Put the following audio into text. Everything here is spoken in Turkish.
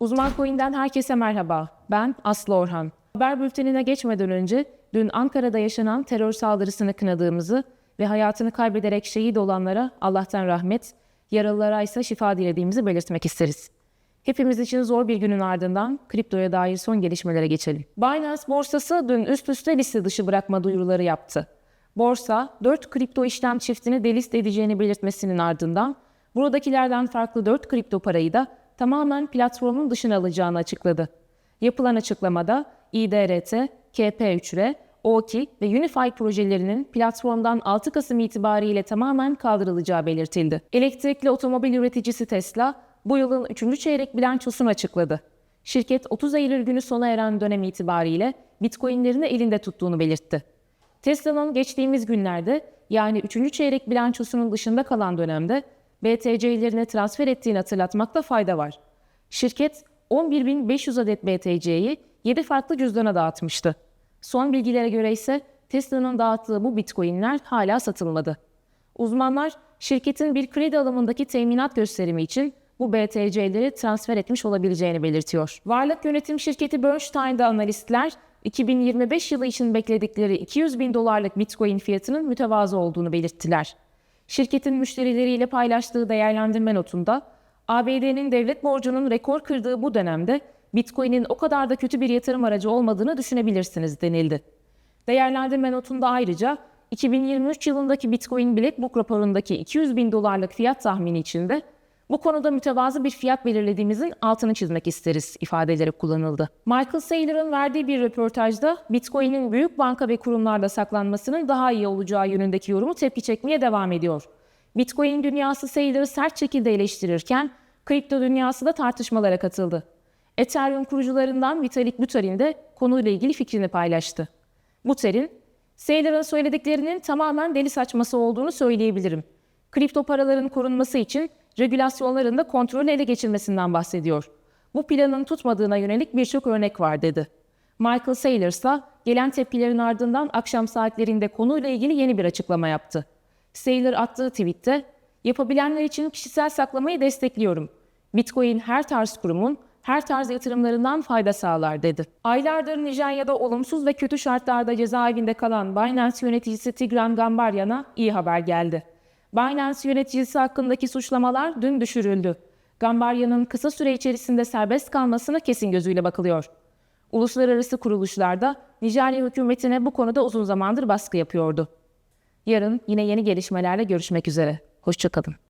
Uzman Coin'den herkese merhaba. Ben Aslı Orhan. Haber bültenine geçmeden önce dün Ankara'da yaşanan terör saldırısını kınadığımızı ve hayatını kaybederek şehit olanlara Allah'tan rahmet, yaralılara ise şifa dilediğimizi belirtmek isteriz. Hepimiz için zor bir günün ardından kriptoya dair son gelişmelere geçelim. Binance borsası dün üst üste liste dışı bırakma duyuruları yaptı. Borsa, 4 kripto işlem çiftini delist edeceğini belirtmesinin ardından buradakilerden farklı 4 kripto parayı da tamamen platformun dışına alacağını açıkladı. Yapılan açıklamada IDRT, KP3R, OKI ve Unify projelerinin platformdan 6 Kasım itibariyle tamamen kaldırılacağı belirtildi. Elektrikli otomobil üreticisi Tesla, bu yılın 3. çeyrek bilançosunu açıkladı. Şirket 30 Eylül günü sona eren dönem itibariyle Bitcoin'lerini elinde tuttuğunu belirtti. Tesla'nın geçtiğimiz günlerde yani 3. çeyrek bilançosunun dışında kalan dönemde BTC'lerine transfer ettiğini hatırlatmakta fayda var. Şirket 11.500 adet BTC'yi 7 farklı cüzdana dağıtmıştı. Son bilgilere göre ise Tesla'nın dağıttığı bu bitcoinler hala satılmadı. Uzmanlar şirketin bir kredi alımındaki teminat gösterimi için bu BTC'leri transfer etmiş olabileceğini belirtiyor. Varlık yönetim şirketi Bernstein'da analistler 2025 yılı için bekledikleri 200 bin dolarlık bitcoin fiyatının mütevazı olduğunu belirttiler. Şirketin müşterileriyle paylaştığı değerlendirme notunda ABD'nin devlet borcunun rekor kırdığı bu dönemde Bitcoin'in o kadar da kötü bir yatırım aracı olmadığını düşünebilirsiniz denildi. Değerlendirme notunda ayrıca 2023 yılındaki Bitcoin Black Book raporundaki 200 bin dolarlık fiyat tahmini içinde bu konuda mütevazı bir fiyat belirlediğimizin altını çizmek isteriz ifadeleri kullanıldı. Michael Saylor'ın verdiği bir röportajda Bitcoin'in büyük banka ve kurumlarda saklanmasının daha iyi olacağı yönündeki yorumu tepki çekmeye devam ediyor. Bitcoin dünyası Saylor'ı sert şekilde eleştirirken kripto dünyası da tartışmalara katıldı. Ethereum kurucularından Vitalik Buterin de konuyla ilgili fikrini paylaştı. Buterin, Saylor'ın söylediklerinin tamamen deli saçması olduğunu söyleyebilirim. Kripto paraların korunması için regülasyonların da kontrolü ele geçirmesinden bahsediyor. Bu planın tutmadığına yönelik birçok örnek var dedi. Michael Saylor ise gelen tepkilerin ardından akşam saatlerinde konuyla ilgili yeni bir açıklama yaptı. Saylor attığı tweette, yapabilenler için kişisel saklamayı destekliyorum. Bitcoin her tarz kurumun, her tarz yatırımlarından fayda sağlar dedi. Aylardır Nijerya'da olumsuz ve kötü şartlarda cezaevinde kalan Binance yöneticisi Tigran Gambaryan'a iyi haber geldi. Binance yöneticisi hakkındaki suçlamalar dün düşürüldü. Gambarya'nın kısa süre içerisinde serbest kalmasına kesin gözüyle bakılıyor. Uluslararası kuruluşlarda Nijerya hükümetine bu konuda uzun zamandır baskı yapıyordu. Yarın yine yeni gelişmelerle görüşmek üzere. Hoşçakalın.